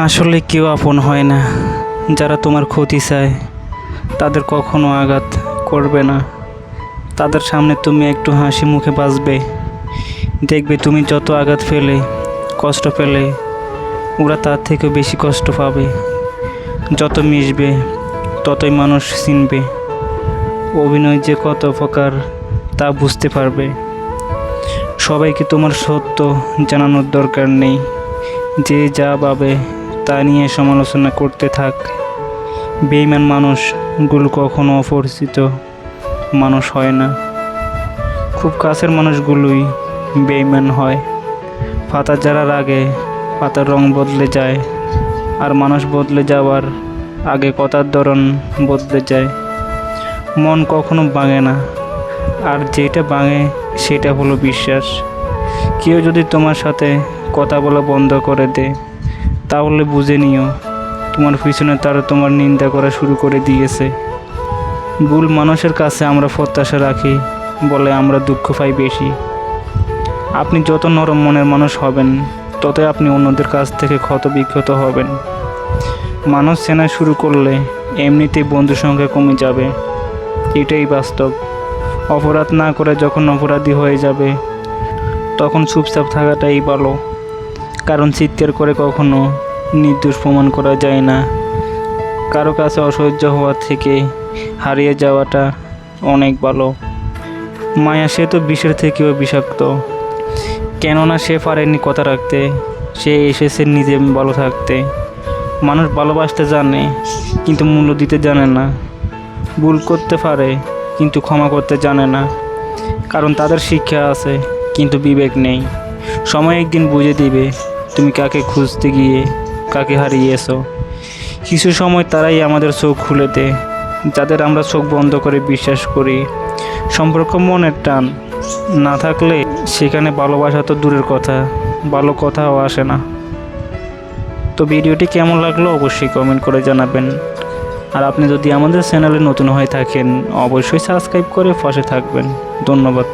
আসলে কেউ আপন হয় না। যারা তোমার ক্ষতি চায়, তাদের কখনো আঘাত করবে না। তাদের সামনে তুমি একটু হাসি মুখে বাঁচবে দেখবে তুমি যত আঘাত ফেলে, কষ্ট পেলে, ওরা তার থেকেও বেশি কষ্ট পাবে। যত মিশবে, ততই মানুষ চিনবে। অভিনয় যে কত প্রকার তা বুঝতে পারবে। সবাইকে তোমার সত্য জানানোর দরকার নেই। যে যা পাবে তা নিয়ে সমালোচনা করতে থাক। বেইমান মানুষগুলো কখনো অপরিচিত মানুষ হয় না। খুব কাছের মানুষগুলোই বেইমান হয়। পাতা যারার আগে পাতার রং বদলে যায় আর মানুষ বদলে যাওয়ার আগে কথার ধরন বদলে যায়। মন কখনো ভাঙে না আর যেটা ভাঙে সেটা হলো বিশ্বাস। কেউ যদি তোমার সাথে কথা বলা বন্ধ করে দেয় তাহলে বুঝে নিও, তোমার পিছনে তারা তোমার নিন্দা করা শুরু করে দিয়েছে। ভুল মানুষের কাছে আমরা প্রত্যাশা রাখি, বলে আমরা দুঃখ পাই বেশি। আপনি যত নরম মনের মানুষ হবেন, ততই আপনি অন্যদের কাছ থেকে ক্ষত বিক্ষত হবেন। মানুষ চেনা শুরু করলে এমনিতেই বন্ধু সংখ্যা কমে যাবে। এটাই বাস্তব। অপরাধ না করে যখন অপরাধী হয়ে যাবে, তখন চুপচাপ থাকাটাই ভালো। কারণ চিৎকার করে কখনো নির্দোষ প্রমাণ করা যায় না। কারও কাছে অসহ্য হওয়া থেকে হারিয়ে যাওয়াটা অনেক ভালো। মায়া সে তো বিষের থেকেও বিষাক্ত। কেননা সে পারেনি কথা রাখতে। সে এসেছে নিজে ভালো থাকতে। মানুষ ভালোবাসতে জানে, কিন্তু মূল্য দিতে জানে না। ভুল করতে পারে, কিন্তু ক্ষমা করতে জানে না। কারণ তাদের শিক্ষা আছে, কিন্তু বিবেক নেই। সময় একদিন বুঝে দিবে। তুমি কাকে খুঁজতে গিয়ে, কাকে হারিয়েছো? কিছু সময় তারাই আমাদের চোখ খুলে দেয়, যাদের আমরা চোখ বন্ধ করে বিশ্বাস করি। সম্পর্ক মনের টান, না থাকলে সেখানে ভালোবাসা তো দূরের কথা, ভালো কথাও আসে না। তো ভিডিওটি কেমন লাগল অবশ্যই কমেন্ট করে জানাবেন। আর আপনি যদি আমাদের চ্যানেলে নতুন হয়ে থাকেন, অবশ্যই সাবস্ক্রাইব করে পাশে থাকবেন। ধন্যবাদ।